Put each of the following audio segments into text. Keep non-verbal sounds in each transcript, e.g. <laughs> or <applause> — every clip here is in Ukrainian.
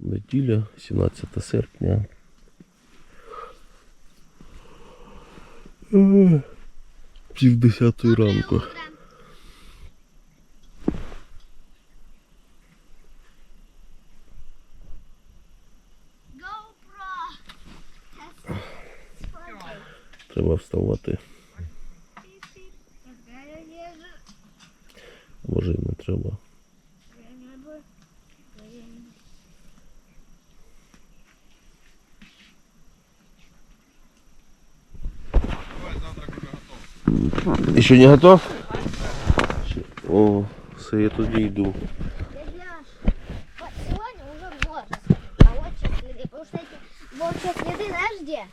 Неділя, 17 серпня. Е, Пів десятої ранку. Треба вставати. Може не треба. Еще не готов? О, все, я тоді йду. Вот сегодня уже можно. А вот сейчас следы. Потому что эти волчьи следы, знаешь где?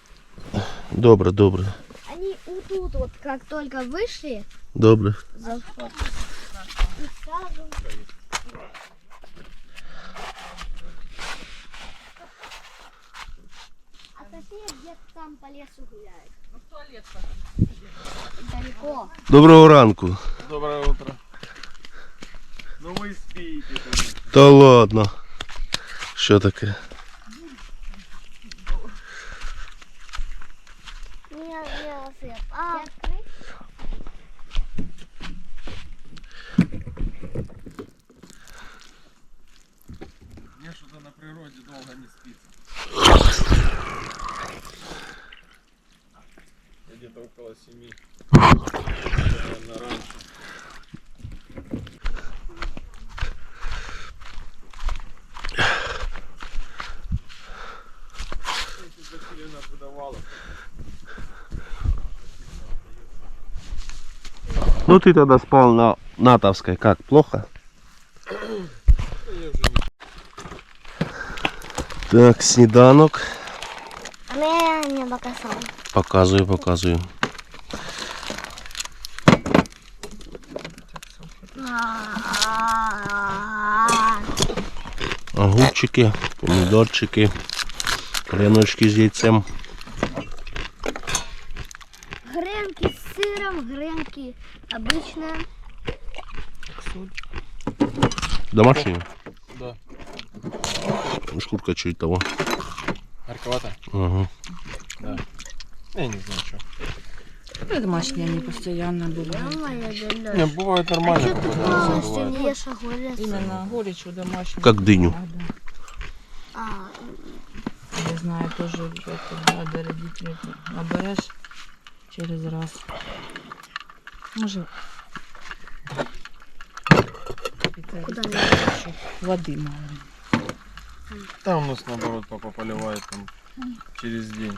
Добре, добре. Они вот тут вот, как только вышли, Добре. за вход. И сразу... А София где-то там по лесу гуляет. Ну, в туалет Далеко. Доброго ранку. Доброе утро. Ну вы спите, конечно. Та ладно. Що таке? Меня, меня свет. А, 7. Ну ты тогда спал на натовской, как, плохо? Так, снеданок. А я не показала. Показую, показую. Огурчики, помідорчики, хреночки з яйцем. Гренки с сыром, гренки обычные. Домашние? Да. Шкурка чуть того. Горьковато? Ага. Да. Я не знаю, что. Ну, домашние они постоянно были. Не, бывает нормально. Что ты мало, что не ешь огурец? Именно горечь у домашних. Как дыню. А, Я знаю, тоже это надо родители наберешь через раз. Може. Куда Воды мало. Там у нас наоборот папа поливает там через день.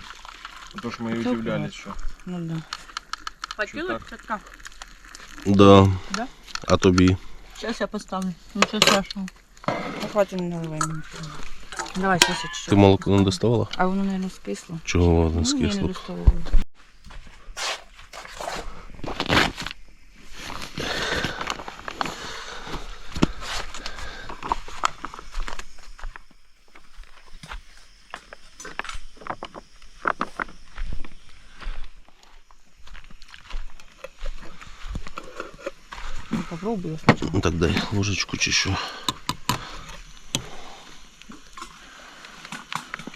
Потому что мы и удивлялись, что. Ну да. Хватило, Чутка? Да. Да? А тобі? Сейчас я поставлю. Ничего страшного. Ну, хватит, не наливай мені. Давай, сейчас я чуть-чуть. Ти молоко не доставала? А воно, наверное, скисло. Чого воно Ну, я не скисло? Доставила. Ну, Попробуй я сначала. Ну так дай ложечку чи що.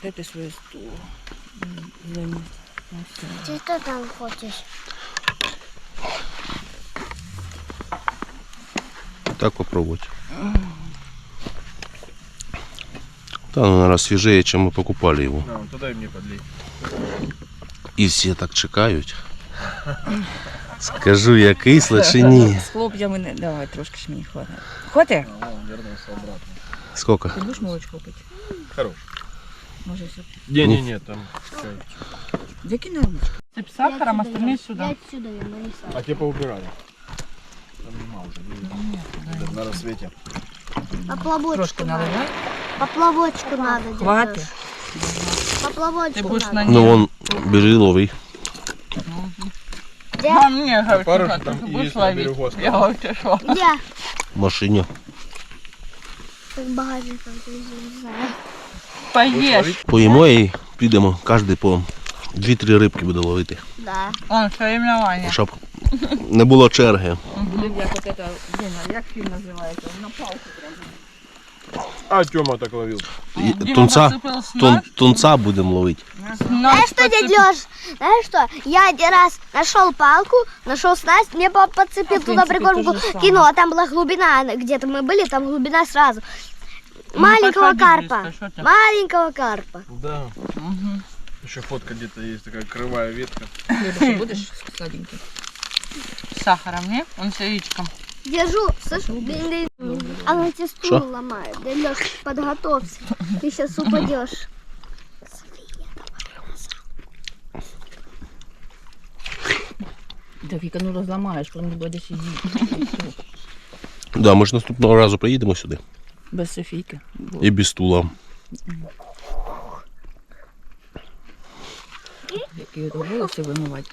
Де ти своє стул? М, Займи. Ось це. ты что там хочешь? Так попробовать. Да, ну, наверное, свежее, чем мы покупали его. Да, вон туда и мне подлей. І всі так чекають. <laughs> Скажу, я кисло чи ні. З хлоп'ями не давай, трошки ж мені. Хватить? А, он вернулся обратно. Сколько? Ти будеш молочко пити? Хорош. Може, все. Не-не-не, там чай. Закинь на ручку. Сахаром, остальные Я сюда. отсюда я нарисовал. А те поубирали. Там нема уже. видно. На рассвете. Поплавочку Трошки надо. наливай. Поплавочку надо. Хватит. Поплавочку Ты будешь надо. на Ну вон, бери ловий. Где? А мне, говорит, Пару ты там будешь есть на ловить. берегу Я осталось. говорю, что? Где? В машині. Как багажником ты не знаю. Поешь. Поїмо і підемо. Кожен по 2-3 рибки буде ловити. Да. Он, соревнования. Щоб не було черги. Як вот это, Дина, як фільм називається? На палку прямо. А Тёма так ловил. І Дима Тунца, тун, тунца будемо ловити. Знаешь что, дядя Леш? Знаешь что? Я один раз нашел палку, нашел снасть, мне папа подцепил В туда принципе, прикормку, то же самое. кинул, а там была глубина, где-то мы были, там глубина сразу. Ну, Маленького подходи карпа. близко, что ты? Маленького карпа. Да. Мгм. Еще фотка где-то есть, такая кривая ветка. Будешь сладенький? С сахаром, не? Он с яичком. Держу, слышь, блин, блин. Она тебе стул Шо? ломает. Да, Леш, подготовься. Ты сейчас упадешь. Да Вика, ну разломаешь, потом не буде сидіти. Да, ми ж наступного разу приїдемо сюди. Без Софійки. І без стула. Які то волоси вимивати.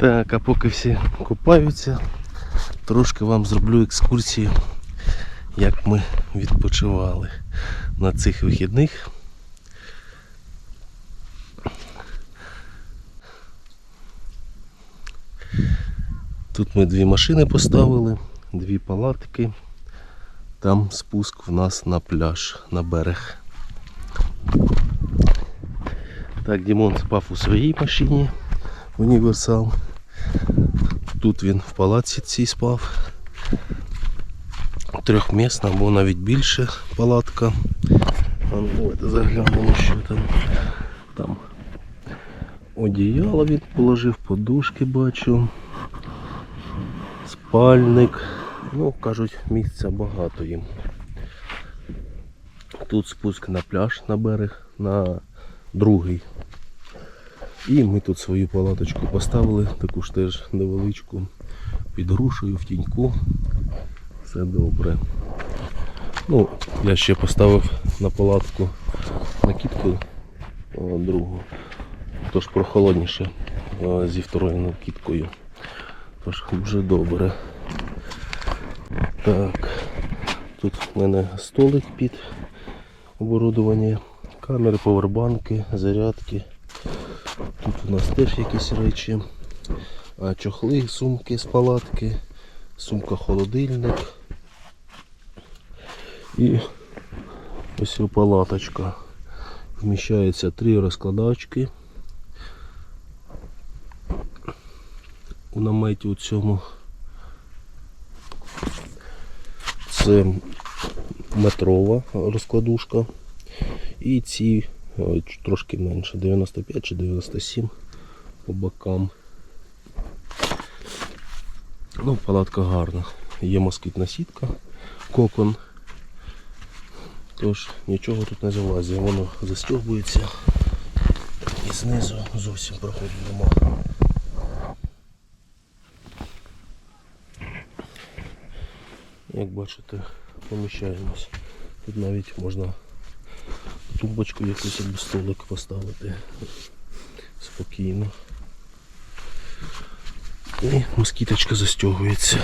Так, а поки всі купаються, трошки вам зроблю екскурсію, як ми відпочивали на цих вихідних. Тут ми дві машини поставили, дві палатки. Там спуск в нас на пляж, на берег. Так, Дімон спав у своїй машині універсал. Тут він в палаці цій спав. Трьохмісна або навіть більше палатка. Ну, давайте заглянемо, що там. Там одіяло він положив, подушки бачу. Спальник. Ну, кажуть, місця багато їм. Тут спуск на пляж на берег, на другий. І ми тут свою палаточку поставили, таку ж теж невеличку, під грушею в тіньку. Все добре. Ну, я ще поставив на палатку накидку о, другу. Тож прохолодніше зі второю накидкою. Тож дуже добре. Так. Тут в мене столик під оборудування, камери, повербанки, зарядки. Тут у нас теж якісь речі. Чохли, сумки з палатки, сумка холодильник. І ось палаточка. Вміщається три розкладачки. У наметі у цьому це метрова розкладушка. І ці е, трошки менше, 95 чи 97 по бокам. Ну, палатка гарна. Є москітна сітка, кокон. Тож нічого тут не залазить, воно застягується і знизу зовсім проходу нема. Як бачите, поміщаємось. Тут навіть можна тумбочку якусь або столик поставити спокійно. І москіточка застягується.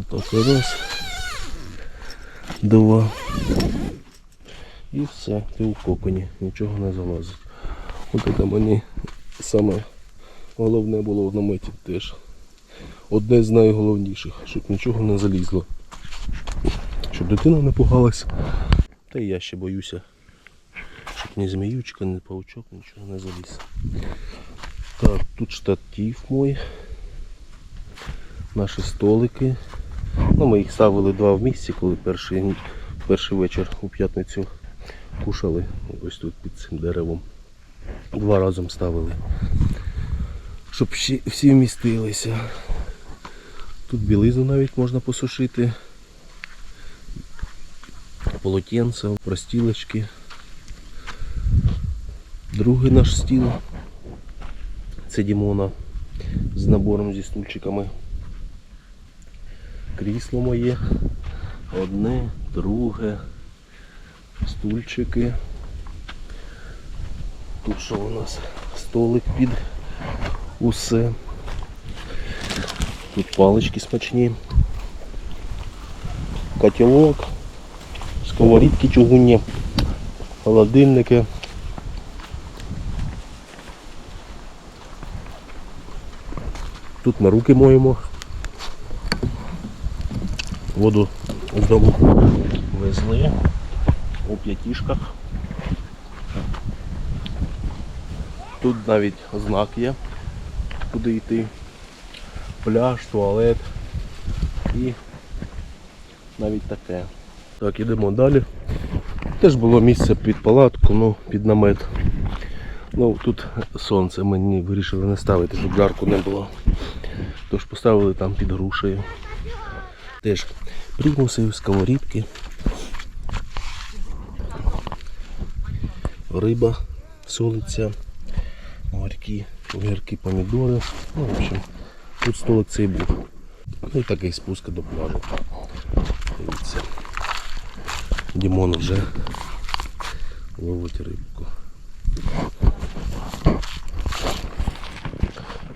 Отак раз. Два. І все, ти у коконі, нічого не залазить. От це мені саме головне було в наметі теж. Одне з найголовніших, щоб нічого не залізло. Щоб дитина не пугалась. Та і я ще боюся, щоб ні зміючка, ні паучок, нічого не заліз. Так, тут штатив мой. Наші столики. Ну, ми їх ставили два в місці, коли перший, перший вечір у п'ятницю кушали. Ось тут під цим деревом. Два разом ставили. Щоб всі вмістилися. Тут білизну навіть можна посушити. Полотенця, простілочки. Другий наш стіл. Це Дімона з набором зі стульчиками. Крісло моє. Одне, друге, стульчики. Тут що у нас? Столик під усе. Тут палички смачні. Котелок, сковорідки чугунні, холодильники. Тут ми руки моємо. Воду з дому везли у п'ятішках. Тут навіть знак є, куди йти. Пляж, туалет і навіть таке. Так, ідемо далі. Теж було місце під палатку, ну, під намет. Ну, тут сонце мені вирішили не ставити, щоб жарко не було. Тож поставили там під грушею. Теж примуси, сковорідки. Риба солиться, огірки, огірки, помідори. Ну, в общем, тут столик цей був. Ну і такий спуск до пляжу. Дивіться. Дімон вже ловить рибку.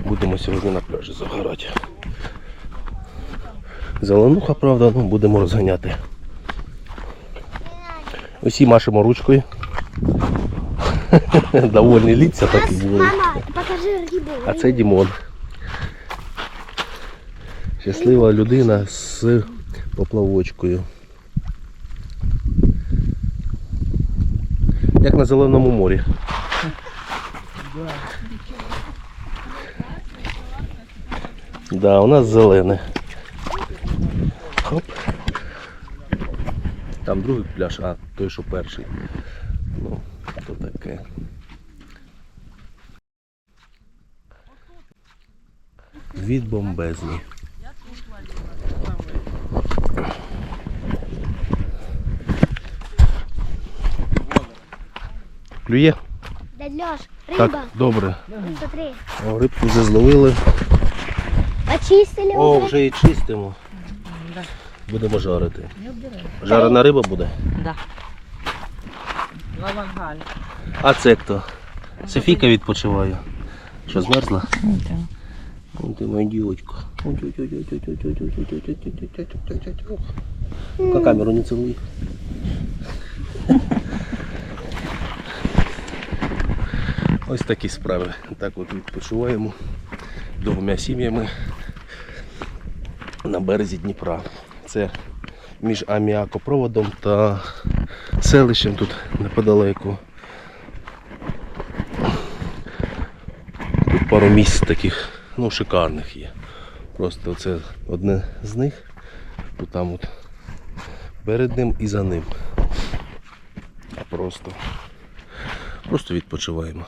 Будемо сьогодні на пляжі загорати. Зеленуха, правда, ну будемо розганяти. Усі машемо ручкою. <laughs> Довольні літься такі були. А це Дімон. Щаслива людина з поплавочкою. Як на зеленому морі. Да, у нас зелене. Хоп. Там другий пляж, а той, що перший. Ну, то таке. Від бомбезні. Клює? Дядь Лёш, Так, добре. Смотри. О, рибку вже зловили. Очистили О, вже і чистимо. Да. Будемо жарити. Жарена риба буде. Да. На. А це хто? Софійка відпочиває. Що, змерзла? О, ти моя дівочка. Ка камеру не целуй. Ось такі справи. Так от відпочиваємо двома сім'ями на березі Дніпра. Це між аміакопроводом та селищем тут неподалеку. Тут пару місць таких, ну, шикарних є. Просто це одне з них. Тут там от перед ним і за ним. Просто, просто відпочиваємо.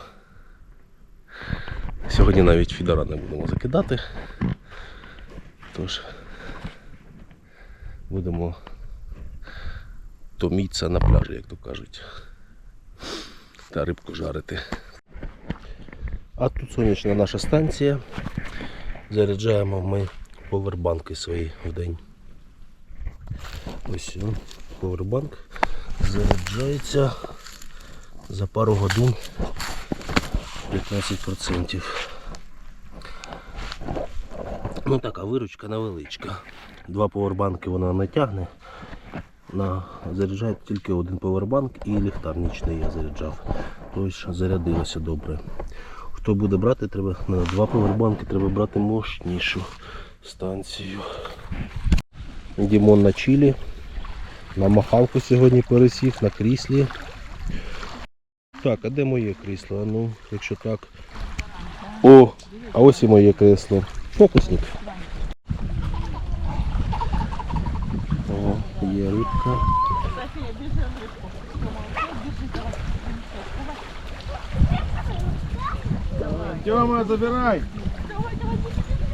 Сьогодні навіть фідера не будемо закидати. Тож будемо томітися на пляжі, як то кажуть. Та рибку жарити. А тут сонячна наша станція. Заряджаємо ми повербанки свої в день. Ось він, повербанк заряджається за пару годин 15%. Ну така виручка невеличка. Два повербанки вона не тягне. На, заряджає тільки один повербанк і ліхтар нічний я заряджав. Тобто зарядилося добре. Хто буде брати, треба на два повербанки треба брати мощнішу станцію. Дімон на чилі. На махалку сьогодні пересів на кріслі. Так, а де моє крісло? А ну, якщо так. О, а ось і моє кресло. Фокусник. О, є рибка. Тёма, забирай.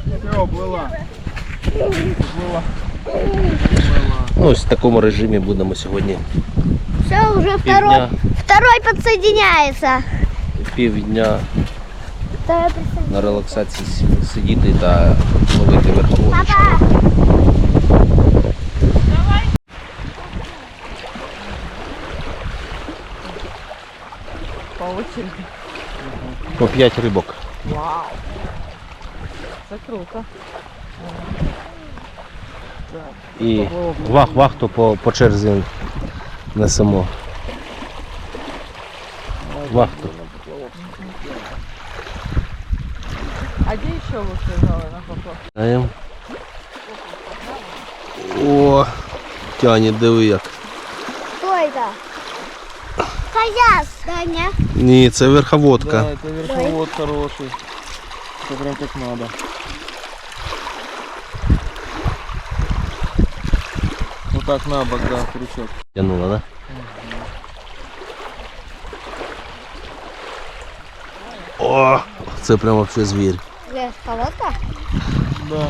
Все, плыла. Ну, ось в такому режимі будемо сьогодні Все, уже второй, второй подсоединяется. півдня на релаксації сидіти та ловити верхову. Папа, По очереди. По 5 рибок. Вау. Це круто. І вах, вахту по, по черзі несемо. вахту. А где еще лучше залы на Даем. О, тянет, диви як. Що це? Каяс, да, ні? Ні, це верховодка. Да, это верховод хороший. Це прям как надо. Вот так на бок, да, крючок. Тянула, да? О, це прям вообще звір. Лес, колодка? Да.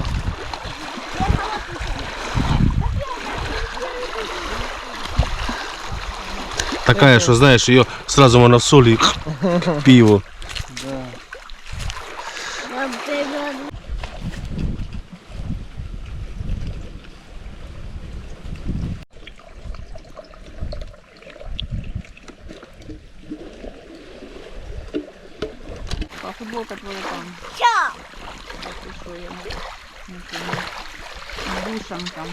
Такая, що знаєш, її сразу можна в солі пиво. Да. А футболка твоя там. Чё? Так і що я не, не помню. Душем там.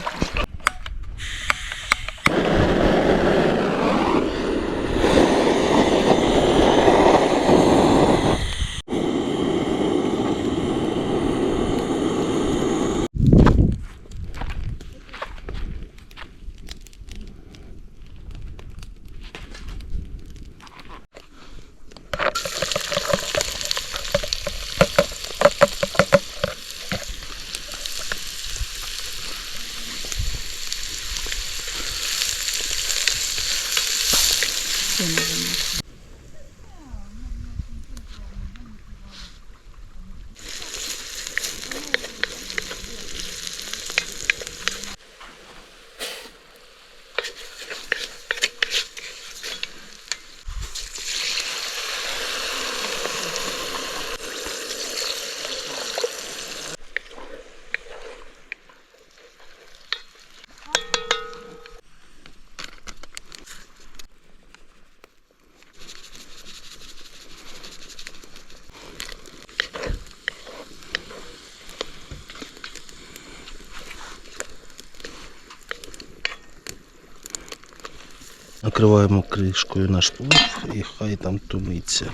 Накриваємо кришкою наш плов і хай там тумиться.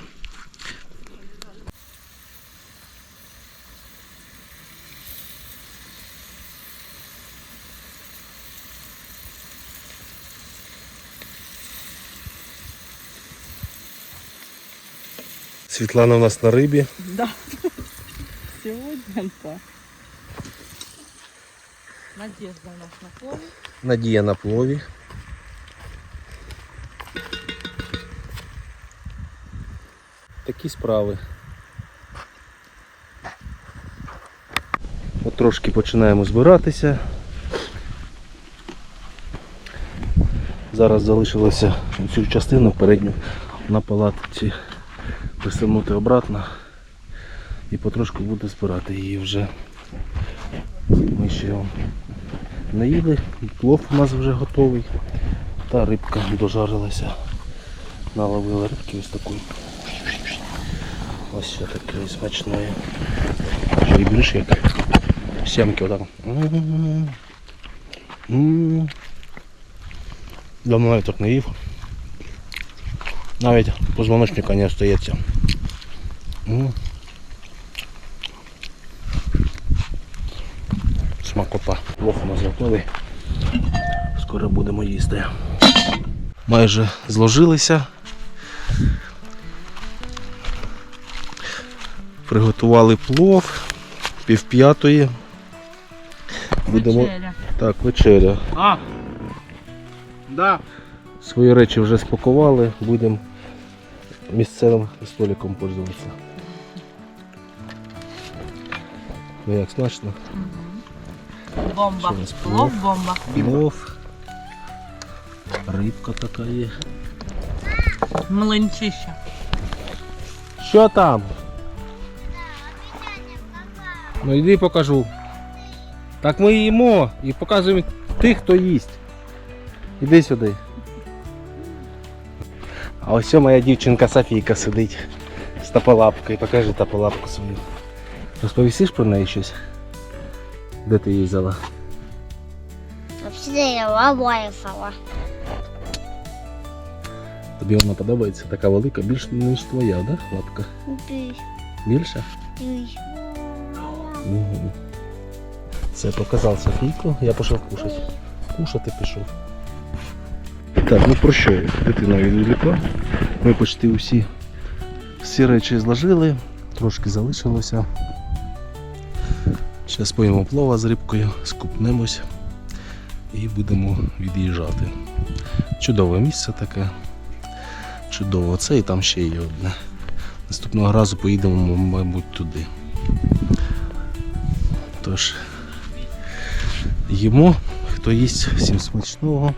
Світлана у нас на рибі. Да. Сегодня да. Надежда у нас на плаве. Надія на плові. Такі справи. От трошки починаємо збиратися. Зараз залишилося цю частину передню на палатці присунути обратно і потрошку буду збирати її вже. Ми ще не їли, плов у нас вже готовий. Та рибка дожарилася. Наловили рибки ось такої. Ось ще такої смачної. Ще й більш як сямки отак. Давно я так не їв. Навіть позвоночника не остається. М. Смакота. Плов у нас готовий. Скоро будемо їсти. Майже зложилися. Приготували плов пів п'ятої. Будемо. Вечеря. Так, вечеря. А! Да. Свої речі вже спакували, будемо місцевим столиком пользуватися. Ну як смачно? Бомба. Плов бомба. Плов. Рибка така є. Млинчища. Що там? Ну йди покажу. Так ми їмо і показуємо тих, хто їсть. Іди сюди. А ось моя дівчинка Софійка сидить. тополапкою. Покажи тополапку свою. Розповісиш про неї щось? Де ти її взяла? Вообще я лавайфала. Тобі вона подобається? Така велика, більш ніж твоя, да, лапка? Більша? Угу. Все, показав я пішов кушати. Кушати пішов. Так, ну про що? Дитина відволікла. Ми почти усі всі речі зложили, трошки залишилося. Зараз поїмо плова з рибкою, скупнемось і будемо від'їжджати. Чудове місце таке. Чудово. Це і там ще є одне. Наступного разу поїдемо, мабуть, туди. Тож, їмо, хто їсть, всім смачного.